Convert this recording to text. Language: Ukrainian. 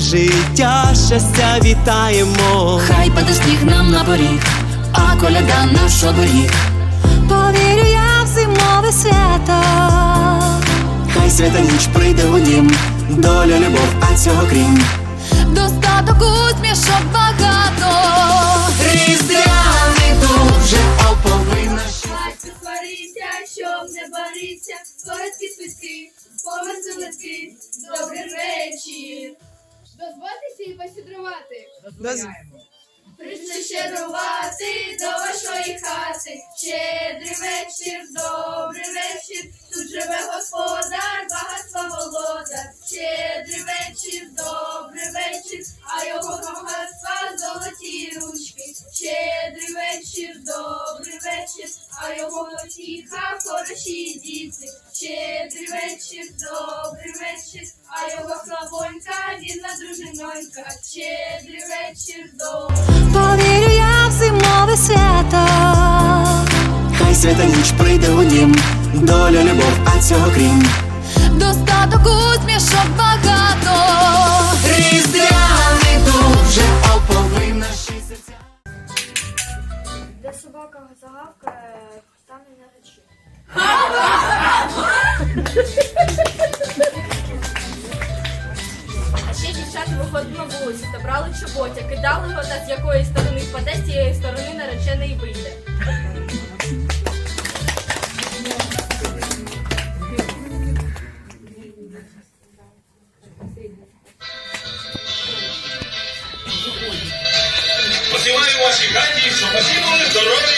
життя, щастя вітаємо. Хай паде сніг нам на поріг, а коляда наш оберіг. Повірю я в зимове свято. Хай свята ніч прийде у дім, доля, любов, а цього крім. Достаток усмішок багато. Різдвяний дух вже оповина. Щоб не барися, Прийшли щедрувати до вашої хати. Щедрий вечір, добрий вечір. Тут живе господар, багатства володар. Щедрий вечір, добрий вечір, а його багатства золоті ручки. Щедрий вечір, добрий вечір, а його потіха хороші діти. Щедрий вечір, добрий вечір, дружинонька. Щедрий вечір, добрий. Повірю я в зимове свято. Хай свята ніч прийде у дім, доля, любов, а цього крім. Достаток усмішок багато. Різдвяний дух вже оповив наші серця. Де собака загавкає, стане на речі. Брали чоботя, кидали його та з якої сторони впаде, з цієї сторони наречений вийде. Посилаю ваші хаті, що усі були